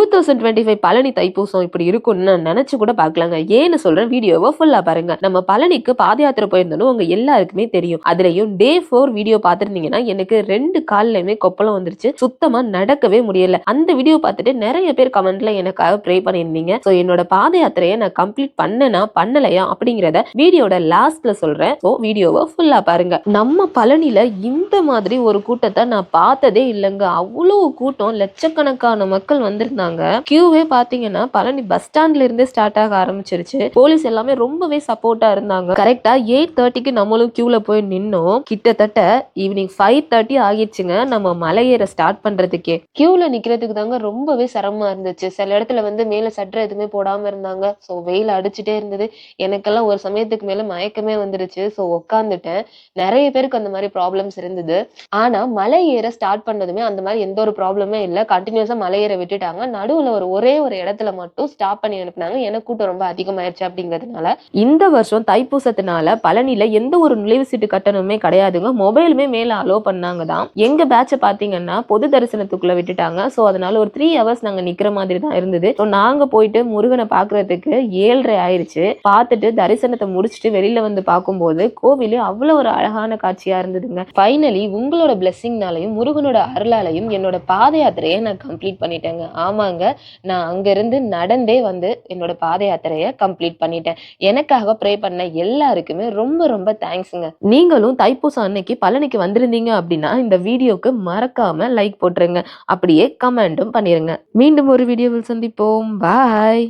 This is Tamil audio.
Two thousand twenty five Palani Thaipusam இப்படி இருக்கும்னு நான் நினைச்சு கூட பார்க்கலாங்க. ஏன்னு சொல்றேன் வீடியோவை ஃபுல்லா பாருங்க. நம்ம பழனிக்கு பாத யாத்திரை போயிருந்தோம் உங்க எல்லாருக்குமே தெரியும். அதுலயும் டே ஃபோர் வீடியோ பார்த்திருந்தீங்கன்னா எனக்கு ரெண்டு கால்லயுமே கொப்பளம் வந்துருச்சு. சுத்தமா நடக்கவே முடியல. அந்த வீடியோ பார்த்துட்டு நிறைய பேர் கமெண்ட்ல எனக்காக ப்ரே பண்ணியிருந்தீங்க. ஸோ என்னோட பாத யாத்திரையை நான் கம்ப்ளீட் பண்ணனா பண்ணலையா அப்படிங்கிறத வீடியோட லாஸ்ட்ல சொல்றேன். ஸோ வீடியோவை ஃபுல்லா பாருங்க. நம்ம பழனில இந்த மாதிரி ஒரு கூட்டத்தை நான் பார்த்ததே இல்லைங்க. அவ்வளோ கூட்டம் லட்சக்கணக்கான மக்கள் வந்திருந்தாங்க. கியூவே பாத்தீங்கன்னா பழனி பஸ் ஸ்டாண்ட்ல இருந்தே ஸ்டார்ட் ஆக ஆரம்பிச்சிருச்சு. போலீஸ் எல்லாமே ரொம்பவே சப்போர்ட்டா இருந்தாங்க. கரெக்டா எயிட் தேர்ட்டிக்கு நம்மளும் கியூல போய் நின்னோம். கிட்டத்தட்ட ஈவினிங் ஃபைவ் தேர்ட்டி ஆகிடுச்சுங்க. நம்ம மலையேற ஸ்டார்ட் பண்றதுக்கே. கியூல நிக்கிறதுக்கு தாங்க ரொம்பவே சிரமமா இருந்துச்சு. சில இடத்துல வந்து மேல சட்டை எதுவுமே போடாம இருந்தாங்க. ஸோ வெயில் அடிச்சுட்டே இருந்தது. எனக்கெல்லாம் ஒரு சமயத்துக்கு மேல மயக்கமே வந்துருச்சு. ஸோ உட்காந்துட்டேன் நிறைய பேருக்கு அந்த மாதிரி ப்ராப்ளம்ஸ் இருந்தது. ஆனா மலை ஏற ஸ்டார்ட் பண்ணதுமே அந்த மாதிரி எந்த ஒரு ப்ராப்ளமே இல்லை. கண்டினியூஸா மலை ஏற விட்டுட்டாங்க. நடுவுல ஒரு ஒரே ஒரு இடத்துல மட்டும் ஸ்டாப் பண்ணி அனுப்புனாங்க. எனக்கு கூட்டம் ரொம்ப அதிகமாயிருச்சு அப்படிங்கிறதுனால. இந்த வருஷம் தைப்பூசத்தினால பழனில எந்த ஒரு நுழைவு சீட்டு கட்டணமுமே கிடையாதுங்க. மொபைலுமே மேல அலோ பண்ணாங்க தான். எங்க பேட்சை பாத்தீங்கன்னா பொது தரிசனத்துக்குள்ள விட்டுட்டாங்க. ஸோ அதனால ஒரு த்ரீ ஹவர்ஸ் நாங்க நிக்கிற மாதிரி தான் இருந்தது. ஸோ நாங்க போயிட்டு முருகனை பாக்குறதுக்கு ஏழரை ஆயிருச்சு. பார்த்துட்டு தரிசனத்தை முடிச்சுட்டு வெளியில வந்து பார்க்கும்போது கோவில் அவ்வளவு ஒரு அழகான காட்சியா இருந்ததுங்க. ஃபைனலி உங்களோட பிளெஸிங்னாலையும் முருகனோட அருளாலையும் என்னோட பாத யாத்திரையை நான் கம்ப்ளீட் பண்ணிட்டேங்க. ஆமாங்க நான் அங்கிருந்து நடந்தே வந்து என்னோட பாத யாத்திரையை கம்ப்ளீட் பண்ணிட்டேன். எனக்காக ப்ரே பண்ண எல்லாருக்குமே ரொம்ப ரொம்ப தேங்க்ஸுங்க நீங்களும் தைப்பூசம் அன்னைக்கு பழனிக்கு வந்திருந்தீங்க அப்படின்னா இந்த வீடியோக்கு மறக்காம லைக் போட்டுருங்க. அப்படியே கமெண்டும் பண்ணிருங்க. மீண்டும் ஒரு வீடியோவில் சந்திப்போம். பாய்